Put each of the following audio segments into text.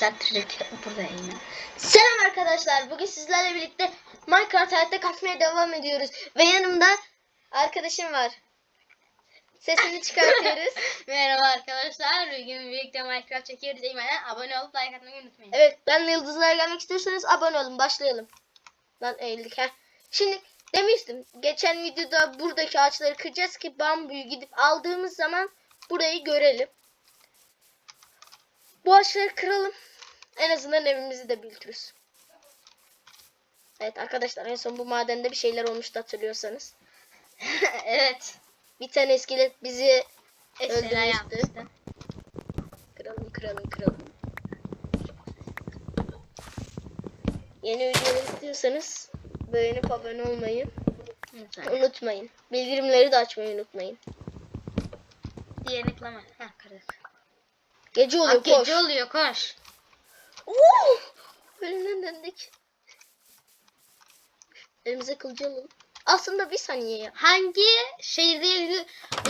saattir buradayım. Selam arkadaşlar. Bugün sizlerle birlikte Minecraft hayatta kalkmaya devam ediyoruz. Ve yanımda arkadaşım var. Sesini çıkartıyoruz. Merhaba arkadaşlar. Bugün birlikte Minecraft çekiyoruz. Eyvallah. Abone olup like atmayı unutmayın. evet ben yıldızlara gelmek istiyorsanız abone olun. Başlayalım. Lan eğildik ha. Şimdi demiştim. Geçen videoda buradaki ağaçları kıracağız ki bambuyu gidip aldığımız zaman burayı görelim. Bu ağaçları kıralım. En azından evimizi de büyütürüz. Evet arkadaşlar en son bu madende bir şeyler olmuştu hatırlıyorsanız. evet. Bir tane iskelet bizi öldürmüştü. yapmıştı. Kıralım kıralım kıralım. Yeni videolar istiyorsanız beğenip abone olmayı Lütfen. unutmayın. Bildirimleri de açmayı unutmayın. Ha kırdık. Gece oluyor koş. gece oluyor koş. Oo! Ölümden döndük. Elimize kılıcı alalım. Aslında bir saniye ya. Hangi şehirde ya-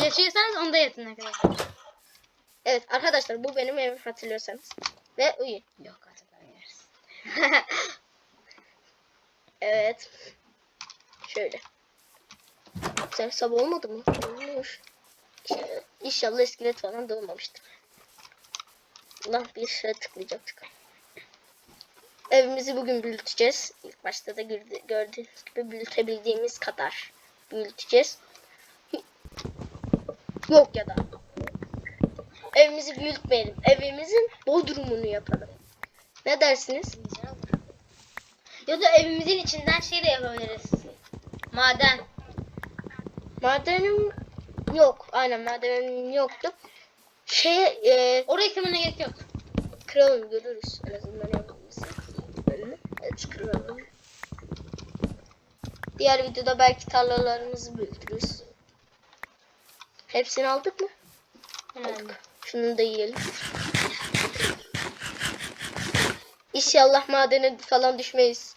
yaşıyorsanız onda yatın arkadaşlar. Evet arkadaşlar bu benim evim hatırlıyorsanız. Ve uyuyun. Yok hatırlamıyoruz. Evet. Şöyle. Sen sabah olmadı mı? Olmuş. İnşallah- iskelet falan doğmamıştır. Lan bir şeye tıklayacaktık. Evimizi bugün büyüteceğiz. İlk başta da gördü- gördüğünüz gibi büyütebildiğimiz kadar büyüteceğiz. Yok ya da. Evimizi büyütmeyelim. Evimizin bodrumunu yapalım. Ne dersiniz? Ya da evimizin içinden şey de yapabiliriz. Maden. Madenim yok. Aynen madenim yoktu. Şey e, Orayı kırmana gerek yok. kıralım görürüz. En azından yapabiliriz. Kıralım. Diğer videoda belki tarlalarımızı büyütürüz. Hepsini aldık mı? Aldık. Şunu da yiyelim. İnşallah madene falan düşmeyiz.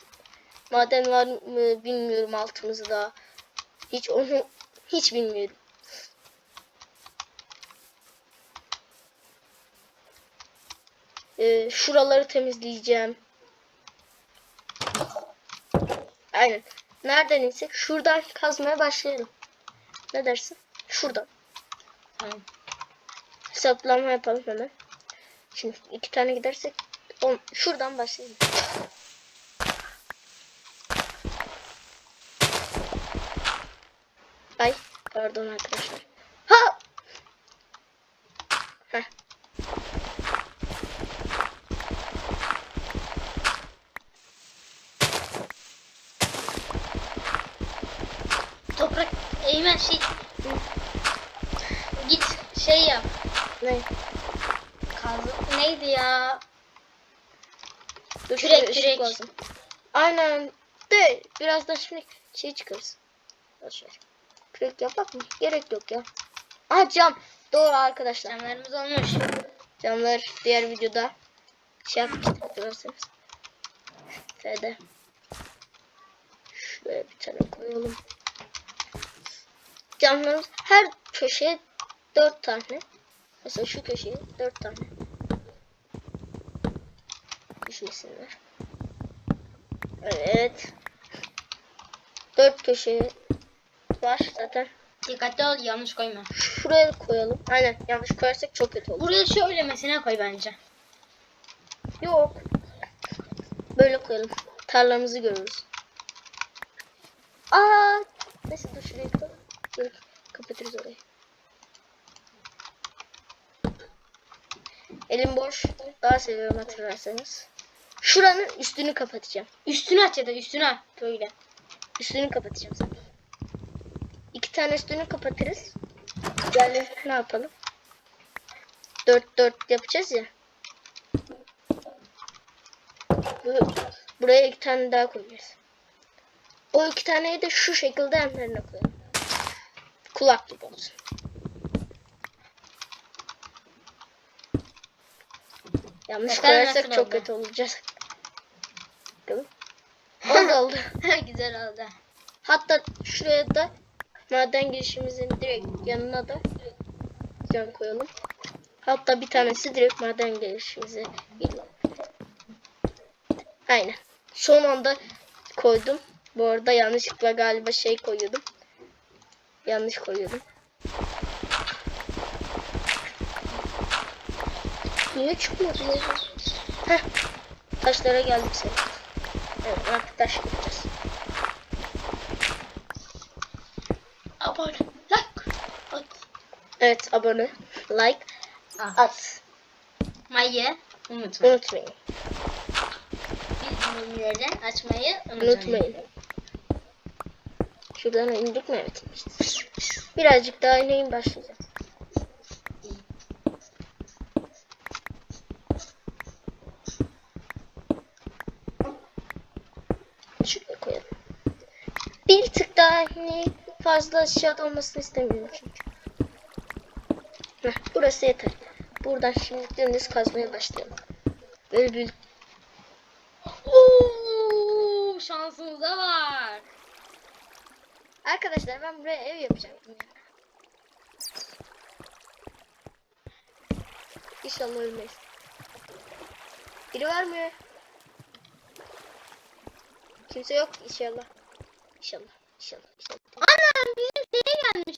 Maden var mı bilmiyorum altımızda. Hiç onu hiç bilmiyorum. Ee, şuraları temizleyeceğim. Aynen. Nereden insek? Şuradan kazmaya başlayalım. Ne dersin? Şuradan. Tamam. Hesaplama yapalım hemen. Şimdi iki tane gidersek on, şuradan başlayalım. Ay pardon arkadaşlar. Ha! Heh. Toprak Eymen şey git şey yap. Ne? Kazık neydi ya? Dur, Kürek, kürek. lazım. Aynen. De biraz da şimdi şey çıkarız. Boş ver. Kürek yapak mı? Gerek yok ya. Aha cam. Doğru arkadaşlar. Camlarımız olmuş. Camlar diğer videoda şey yapmıştık görürseniz. F'de. Şuraya bir tane koyalım. Camlarımız her köşeye dört tane. Mesela şu köşeye dört tane. Düşmesinler. Evet. Dört köşeye var zaten. Dikkatli ol yanlış koyma. Şuraya koyalım. Aynen yanlış koyarsak çok kötü olur. Buraya şöyle mesela koy bence. Yok. Böyle koyalım. Tarlamızı görürüz. Aa, neyse dur şuraya koyalım. Dur, kapatırız orayı. Elim boş. Daha seviyorum hatırlarsanız. Şuranın üstünü kapatacağım. Üstünü aç ya da üstünü aç. Böyle. Üstünü kapatacağım zaten. İki tane üstünü kapatırız. Yani ne yapalım? Dört dört yapacağız ya. Bu- Buraya iki tane daha koyacağız. O iki taneyi de şu şekilde yanlarına koyalım. Kulaklık olsun. Yanlış Bakalım koyarsak çok oldu? kötü olacağız. Bakalım. Oldu oldu. Güzel oldu. Hatta şuraya da maden girişimizin direkt yanına da cam koyalım. Hatta bir tanesi direkt maden girişimize geliyor. Aynen. Son anda koydum. Bu arada yanlışlıkla galiba şey koyuyordum. Yanlış koyuyordum. Niye çıkmadı ya? Heh. Taşlara geldik sen. Evet artık taş yapacağız. Abone. Like. At. Evet abone, like, At. at. Mayı unutmayın. Unutmayın. Bildirimleri açmayı unutmayın. Unutmayın. Şuradan indik mi? Evet inmişiz. Birazcık daha ineyim başlayacağız. Şuraya koyalım. Bir tık daha ineyim. Fazla aşağıda olmasını istemiyorum çünkü. Heh, burası yeter. Buradan şimdi dümdüz kazmaya başlayalım. Böyle bir Oo, şansımıza bak. Arkadaşlar ben buraya ev yapacağım. İnşallah ölmeyiz. Biri var mı? Kimse yok inşallah. İnşallah. İnşallah. inşallah. Ana bizim şeye gelmiş.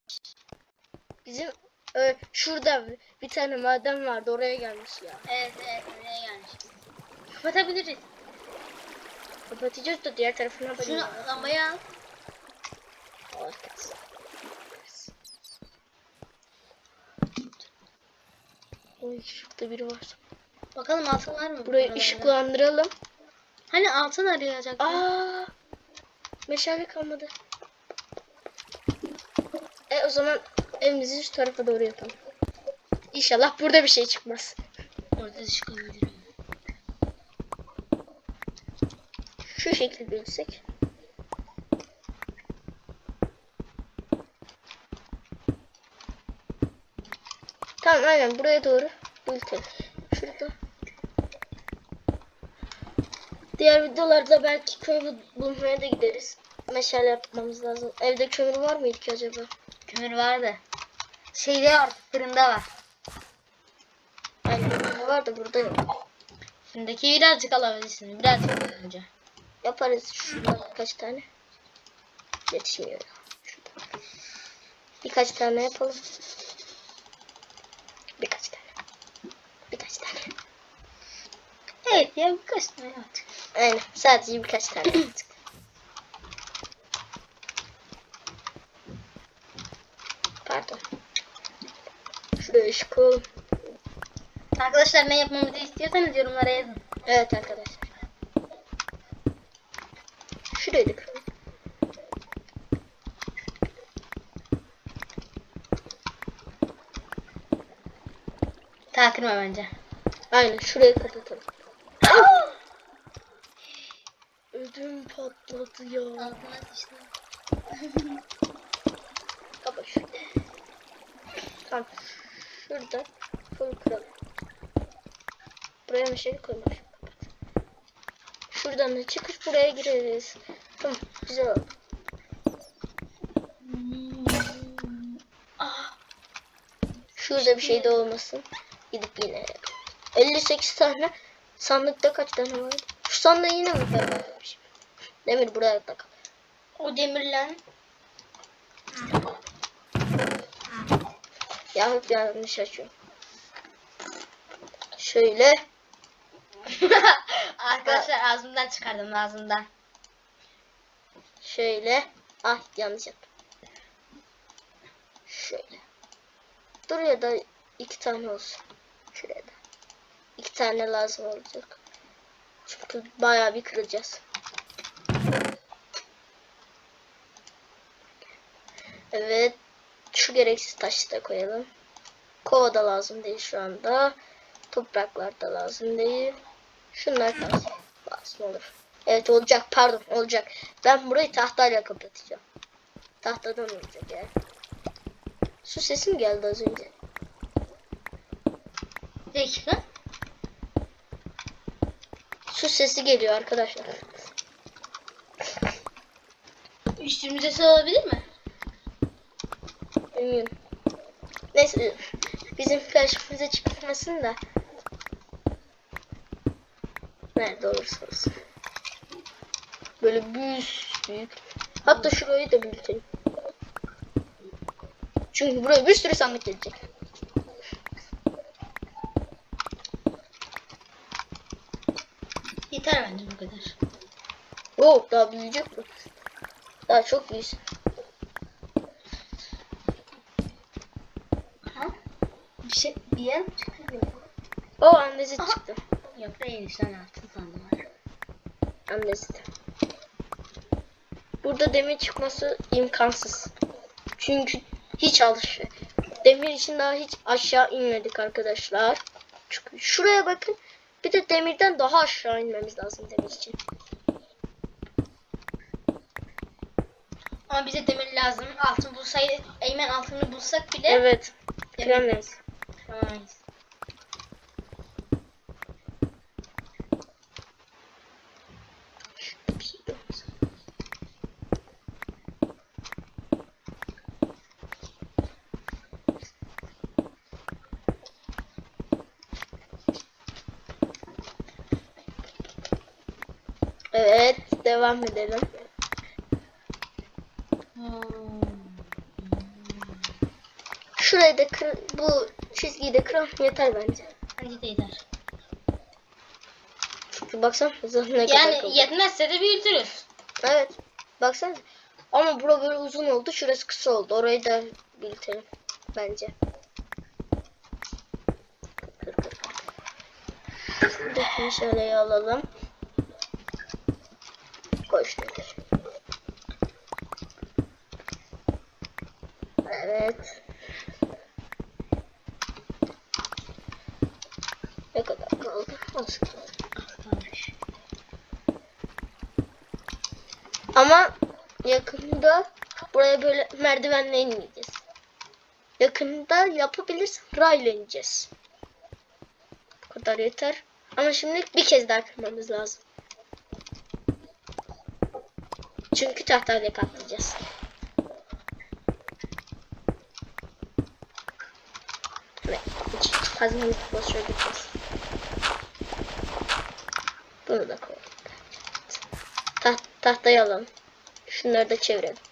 Bizim e, şurada bir tane maden vardı oraya gelmiş ya. Evet evet oraya gelmiş. Kapatabiliriz. Kapatacağız da diğer tarafına Şunu lambayı al. Arkası. Oy şurada biri var. Bakalım altın var mı? Burayı buralarda? ışıklandıralım. Hani altın arayacak. Aa, meşale kalmadı. E o zaman evimizi şu tarafa doğru yapalım. İnşallah burada bir şey çıkmaz. Orada çıkabilirim. Şu şekilde bilsek. Tamam aynen buraya doğru büyütelim. Şurada. Diğer videolarda belki bul- bulmaya da gideriz. Meşale yapmamız lazım. Evde kömür var mıydı ki acaba? Kömür vardı. Şeyde var. Fırında var. Aynen burada var da burada yok. Fırındaki birazcık alabilirsin. Birazcık önce. Yaparız şuradan birkaç tane. Yetişmiyor. Birkaç tane yapalım. Birkaç tane. Birkaç tane. Evet ya birkaç tane yaptık. Aynen. Sadece birkaç tane yaptık. Pardon. Şuraya ışık koyalım. Arkadaşlar ne yapmamızı istiyorsanız yorumlara yazın. Evet arkadaşlar. Şurayı da koyalım. Ta kırma bence. Aynen şurayı kapatalım. Ya. Altına sıçtı. Kapa şurada. Tamam. Şurada full kıralım. Buraya meşale koymamışım. Şuradan da çıkıp buraya gireriz. Tamam. Güzel oldu. Ah, Şurada bir şey de olmasın. Gidip yine yapalım. 58 tane. Sandıkta kaç tane vardı? Şu sandığı yine mi kaybetmişim? Demir buraya tak. o demirlen. Ya hep yanlış açıyorum. Şöyle. Arkadaşlar ağzımdan çıkardım ağzımdan. Şöyle. Ah yanlış yaptım. Şöyle. Dur ya da iki tane olsun. Şuraya da. İki tane lazım olacak. Çünkü bayağı bir kıracağız. Evet. Şu gereksiz taşı da koyalım. Kova da lazım değil şu anda. Topraklar da lazım değil. Şunlar lazım. Lazım olur. Evet olacak pardon olacak. Ben burayı tahtayla kapatacağım. Tahtadan olacak yani. Su sesi mi geldi az önce? Dakika. Su sesi geliyor arkadaşlar. Üstümüze olabilir mi? Bilmiyorum. Neyse bizim karşımıza çıkmasın da. Nerede olursa olsun. Böyle büyük büyük. Hatta şurayı da büyütelim. Çünkü buraya bir sürü sandık gelecek. Yeter bence bu kadar. Oo daha büyüyecek bu. Daha çok büyüsün. Ha? Bir şey bir yer çıkıyor? O Aha. çıktı. Yok ben enişten altın sandım. Andezit. Burada demir çıkması imkansız. Çünkü hiç alış. Demir için daha hiç aşağı inmedik arkadaşlar. Çünkü şuraya bakın. Bir de demirden daha aşağı inmemiz lazım demir için. Ama bize demir lazım. Altın bulsaydı, Eymen altını bulsak bile Evet. demir Evet. Devam edelim. Şurayı da kır, bu çizgiyi de kıralım yeter bence. Bence de yeter. Çünkü baksana hızı ne kadar Yani yetmezse de büyütürüz. Evet. Baksana. Ama bura böyle uzun oldu. Şurası kısa oldu. Orayı da büyütelim. Bence. Şuradakini şöyle alalım. Koy şuraya. Evet. Ne kadar kaldı? Az kaldı. Kalmış. Ama yakında buraya böyle merdivenle inmeyeceğiz. Yakında yapabiliriz rayla ineceğiz. Bu kadar yeter. Ama şimdi bir kez daha kırmamız lazım. Çünkü tahtayla katlayacağız. Evet. Kazmamızı boşa gideceğiz. Bunu da koyalım. Taht tahtayı alalım. Şunları da çevirelim.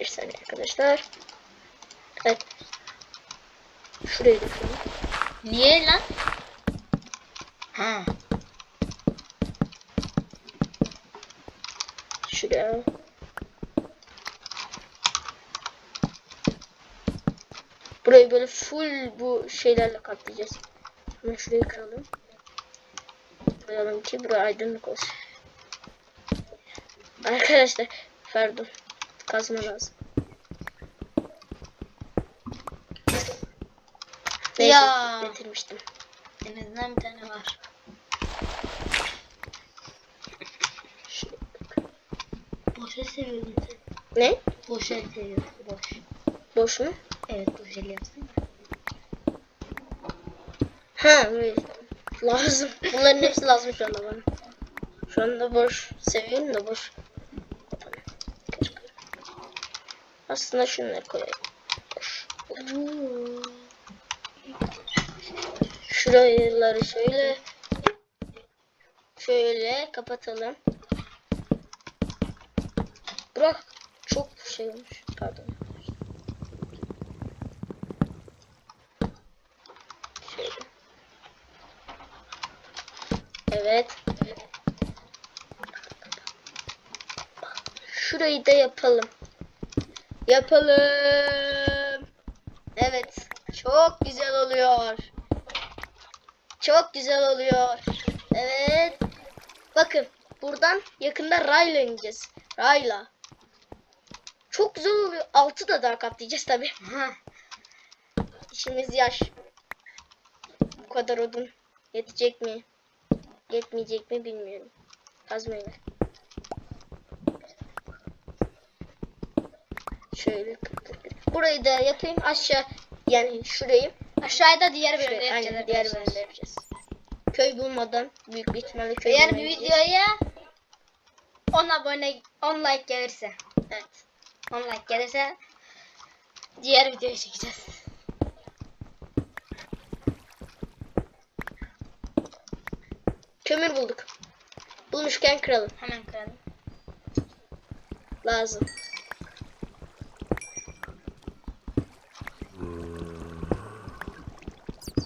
Bir saniye arkadaşlar. Evet. Şurayı da koyalım. Niye lan? Ha. Şuraya. Burayı böyle full bu şeylerle kaplayacağız. Hemen şurayı kıralım. Koyalım ki buraya aydınlık olsun. Arkadaşlar pardon. Kazma lazım. Neyse Ya. getirmiştim. En azından bir tane var. Boşa seviyorum. Ne? Boşa seviyorum. Boş. Boş mu? Evet boş el yapsın. Ha evet. Lazım. Bunların hepsi lazım şu anda bana. Şu anda boş. Seviyorum da boş. Kır, kır. Aslında şunları koyayım. Boş. Şuraları şöyle şöyle kapatalım. Bırak. Çok şey olmuş. Pardon. Evet. Şurayı da yapalım. Yapalım. Evet. Çok güzel oluyor. Çok güzel oluyor. Evet. Bakın buradan yakında rayla ineceğiz. Rayla. Çok güzel oluyor. Altı da daha katlayacağız tabi. İşimiz yaş. Bu kadar odun yetecek mi? Yetmeyecek mi bilmiyorum. Kazmayı şöyle. Burayı da yapayım aşağı yani şurayı. Aşağıda diğer bölümde Şuraya, yapacağız. Aynen, diğer bölümde yapacağız. Köy bulmadan büyük bir ihtimalle köy Eğer videoya 10 abone 10 like gelirse. Evet. 10 like gelirse diğer videoyu çekeceğiz. Kömür bulduk. Bulmuşken kıralım. Hemen kıralım. Lazım.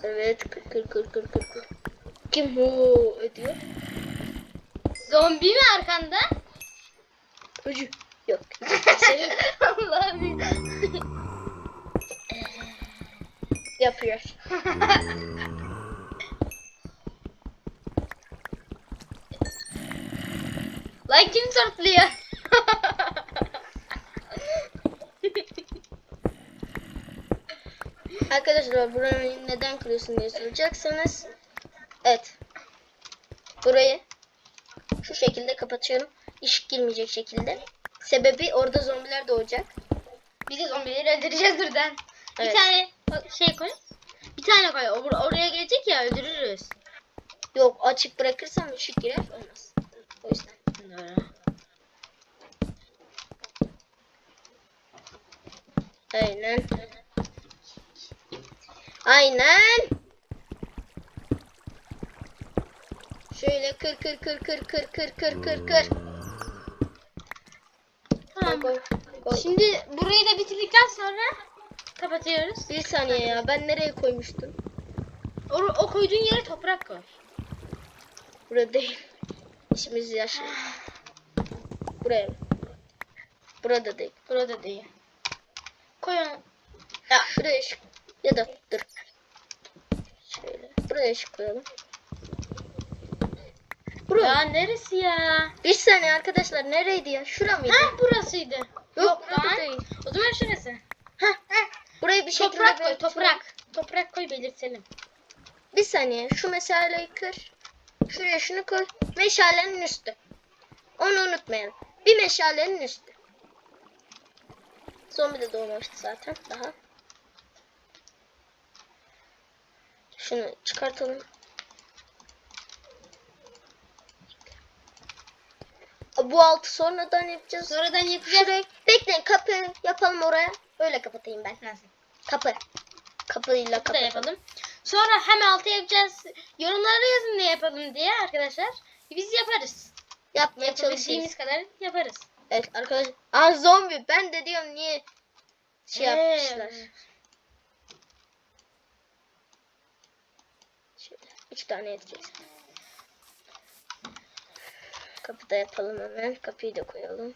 Evet kır kır kır kır kır kır. Kim hu ediyor? Zombi mi arkanda? Öcü. Yok. Allah'ım. Yapıyor. Lan kim sortluyor? Arkadaşlar burayı neden kırıyorsun diye soracaksanız. Evet. Burayı şu şekilde kapatıyorum. Işık girmeyecek şekilde. Sebebi orada zombiler doğacak. Biz de zombileri öldüreceğiz buradan. Evet. Bir tane şey koy. Bir tane koy. O bur- oraya gelecek ya öldürürüz. Yok açık bırakırsam ışık girer olmaz. O yüzden. Doğru. Aynen. Aynen. Şöyle kır kır kır kır kır kır kır kır kır. Tamam. Koy, koy. Şimdi burayı da bitirdikten sonra kapatıyoruz. Bir saniye ya ben nereye koymuştum? O, o koyduğun yere toprak koy. Burada değil. İşimiz yaşlı. Buraya? Burada değil. Burada değil. Koy onu. Ya şuraya ışık. Ya da dur. Şöyle. Buraya ışık koyalım. Buraya. Ya neresi ya? Bir saniye arkadaşlar nereydi ya? Şura mıydı? Ha burasıydı. Yok, burada lan. değil. O zaman şurası. Heh. Burayı bir şekilde Toprak koy toprak. Toprak koy belirtelim. Bir saniye şu meşaleyi kır. Şuraya şunu koy. Meşalenin üstü. Onu unutmayalım. Bir meşalenin üstü. Zombi de doğmamıştı zaten daha. Şunu çıkartalım. Bu altı sonradan yapacağız. Sonradan yapacağız. Şuraya bekleyin kapı yapalım oraya. Öyle kapatayım ben. Nasıl? Kapı. Kapıyla kapatalım. yapalım. Sonra hem altı yapacağız. Yorumlara yazın ne yapalım diye arkadaşlar. Biz yaparız. Yapmaya çalışırız. kadar yaparız. Evet arkadaşlar. Aa zombi. Ben de diyorum niye şey Ee, yapmışlar. Üç tane yetecek. Kapıda yapalım hemen. Kapıyı da koyalım.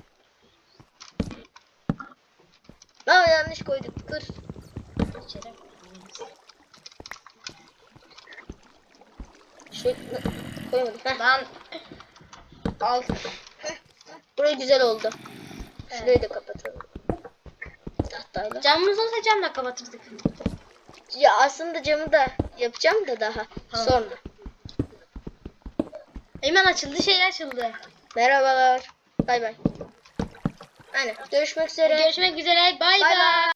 Aa yanlış koyduk. Dur. İçeri. Şey koymadık. Heh. Lan al. Burası güzel oldu. Şurayı da kapatalım. Tahtayla. Camımız olsa camla kapatırdık. Ya aslında camı da yapacağım da daha Tamam. sonra. Hemen açıldı şey açıldı. Merhabalar. Bay bay. Aynen. Görüşmek üzere. Görüşmek üzere. Bay Bay bay. bay.